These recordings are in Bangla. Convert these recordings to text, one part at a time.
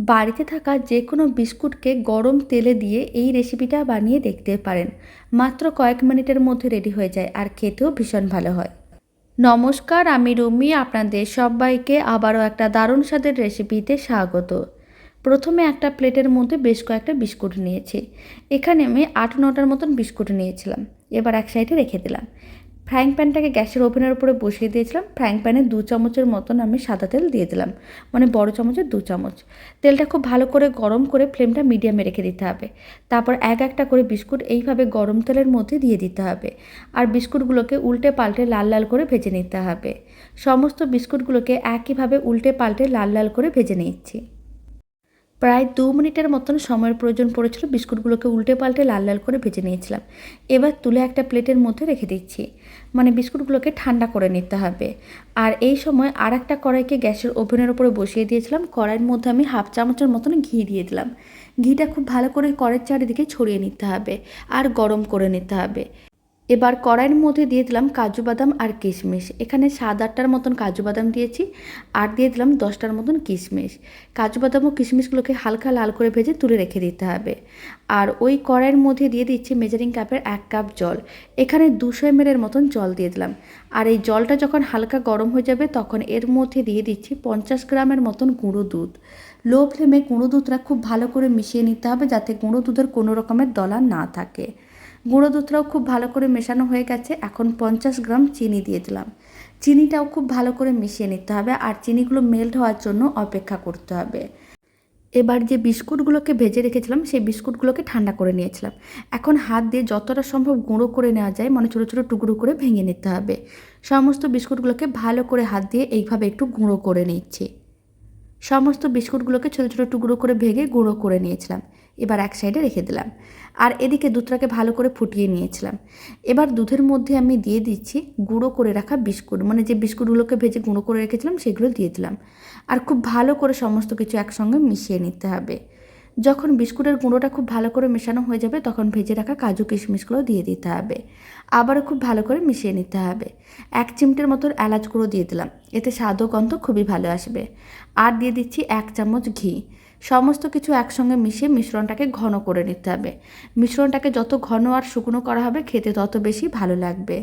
বাড়িতে থাকা যে কোনো বিস্কুটকে গরম তেলে দিয়ে এই রেসিপিটা বানিয়ে দেখতে পারেন। মাত্র কয়েক মিনিটের মধ্যে রেডি হয়ে যায় আর খেতেও ভীষণ ভালো হয়। নমস্কার, আমি রুমি, আপনাদের সবাইকে আবারও একটা দারুণ স্বাদের রেসিপিতে স্বাগত। প্রথমে একটা প্লেটের মধ্যে বেশ কয়েকটা বিস্কুট নিয়েছি। এখানে আমি আট নটার মতন বিস্কুট নিয়েছিলাম। এবার এক সাইডে রেখে দিলাম। ফ্রাইং প্যানটাকে গ্যাসের ওভেনের উপরে বসিয়ে দিয়েছিলাম। ফ্রাইং প্যানে দু চামচের মতন আমি সাদা তেল দিয়ে দিলাম। মানে বড় চামচের দু চামচ। তেলটা খুব ভালো করে গরম করে ফ্লেমটা মিডিয়ামে রেখে দিতে হবে। তারপর এক একটা করে বিস্কুট এইভাবে গরম তেলের মধ্যে দিয়ে দিতে হবে। আর বিস্কুটগুলোকে উল্টে পাল্টে লাল লাল করে ভেজে নিতে হবে। সমস্ত বিস্কুটগুলোকে একইভাবে উল্টে পাল্টে লাল লাল করে ভেজে নিচ্ছি। প্রায় দু মিনিটের মতন সময়ের প্রয়োজন পড়েছিল, বিস্কুটগুলোকে উল্টে পাল্টে লাল লাল করে ভেজে নিয়েছিলাম। এবার তুলে একটা প্লেটের মধ্যে রেখে দিচ্ছি। মানে বিস্কুটগুলোকে ঠান্ডা করে নিতে হবে। আর এই সময় আর একটা কড়াইকে গ্যাসের ওভেনের উপরে বসিয়ে দিয়েছিলাম। কড়াইয়ের মধ্যে আমি হাফ চামচের মতন ঘি দিয়ে দিলাম। ঘিটা খুব ভালো করে কড়াইয়ের চারিদিকে ছড়িয়ে নিতে হবে আর গরম করে নিতে হবে। এবার কড়াইয়ের মধ্যে দিয়ে দিলাম কাজু বাদাম আর কিশমিশ। এখানে সাত আটটার মতন কাজু বাদাম দিয়েছি আর দিয়ে দিলাম দশটার মতন কিশমিশ। কাজু বাদাম ও কিশমিশগুলোকে হালকা লাল করে ভেজে তুলে রেখে দিতে হবে। আর ওই কড়াইয়ের মধ্যে দিয়ে দিচ্ছি মেজারিং কাপের এক কাপ জল। এখানে দুশো এমএলের মতন জল দিয়ে দিলাম। আর এই জলটা যখন হালকা গরম হয়ে যাবে তখন এর মধ্যে দিয়ে দিচ্ছি পঞ্চাশ গ্রামের মতন গুঁড়ো দুধ। লো ফ্লেমে গুঁড়ো দুধটা খুব ভালো করে মিশিয়ে নিতে হবে যাতে গুঁড়ো দুধের কোনো রকমের দলা না থাকে। গুঁড়ো দুধটাও খুব ভালো করে মেশানো হয়ে গেছে। এখন পঞ্চাশ গ্রাম চিনি দিয়ে দিলাম। চিনিটাও খুব ভালো করে মিশিয়ে নিতে হবে আর চিনিগুলো মেল্ট হওয়ার জন্য অপেক্ষা করতে হবে। এবার যে বিস্কুটগুলোকে ভেজে রেখেছিলাম, সেই বিস্কুটগুলোকে ঠান্ডা করে নিয়েছিলাম। এখন হাত দিয়ে যতটা সম্ভব গুঁড়ো করে নেওয়া যায় মানে ছোটো ছোটো টুকরো করে ভেঙে নিতে হবে। সমস্ত বিস্কুটগুলোকে ভালো করে হাত দিয়ে এইভাবে একটু গুঁড়ো করে নিচ্ছি। সমস্ত বিস্কুটগুলোকে ছোটো ছোটো টুকরো করে ভেঙে গুঁড়ো করে নিয়েছিলাম। এবার এক সাইডে রেখে দিলাম। আর এদিকে দুধটাকে ভালো করে ফুটিয়ে নিয়েছিলাম। এবার দুধের মধ্যে আমি দিয়ে দিচ্ছি গুঁড়ো করে রাখা বিস্কুট। মানে যে বিস্কুটগুলোকে ভেজে গুঁড়ো করে রেখেছিলাম, সেগুলো দিয়ে দিলাম। আর খুব ভালো করে সমস্ত কিছু একসঙ্গে মিশিয়ে নিতে হবে। যখন বিস্কুটের গুঁড়োটা খুব ভালো করে মেশানো হয়ে যাবে, তখন ভেজে রাখা কাজু কিশমিশগুলো দিয়ে দিতে হবে। আবারও খুব ভালো করে মিশিয়ে নিতে হবে। এক চিমটের মতো এলাচ গুঁড়ো দিয়ে দিলাম। এতে স্বাদ ও গন্ধ খুবই ভালো আসবে। আর দিয়ে দিচ্ছি এক চামচ ঘি। সমস্ত কিছু একসঙ্গে মিশিয়ে মিশ্রণটাকে ঘন করে নিতে হবে। মিশ্রণটাকে যত ঘন আর শুকনো করা হবে, খেতে তত বেশি ভালো লাগবে।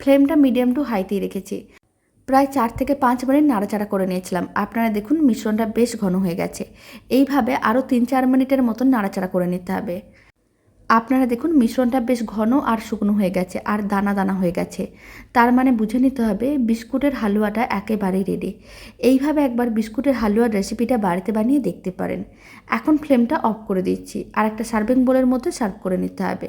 ফ্লেমটা মিডিয়াম টু হাইতেই রেখেছি। প্রায় চার থেকে পাঁচ মিনিট নাড়াচাড়া করে নিয়েছিলাম। আপনারা দেখুন মিশ্রণটা বেশ ঘন হয়ে গেছে। এইভাবে আরও তিন চার মিনিটের মতন নাড়াচাড়া করে নিতে হবে। আপনারা দেখুন, মিশ্রণটা বেশ ঘন আর শুকনো হয়ে গেছে আর দানা দানা হয়ে গেছে। তার মানে বুঝে নিতে হবে বিস্কুটের হালুয়াটা একেবারেই রেডি এইভাবে একবার বিস্কুটের হালুয়ার রেসিপিটা বাড়িতে বানিয়ে দেখতে পারেন। এখন ফ্লেমটা অফ করে দিচ্ছি। আর একটা সার্ভিং বোলের মধ্যে সার্ভ করে নিতে হবে।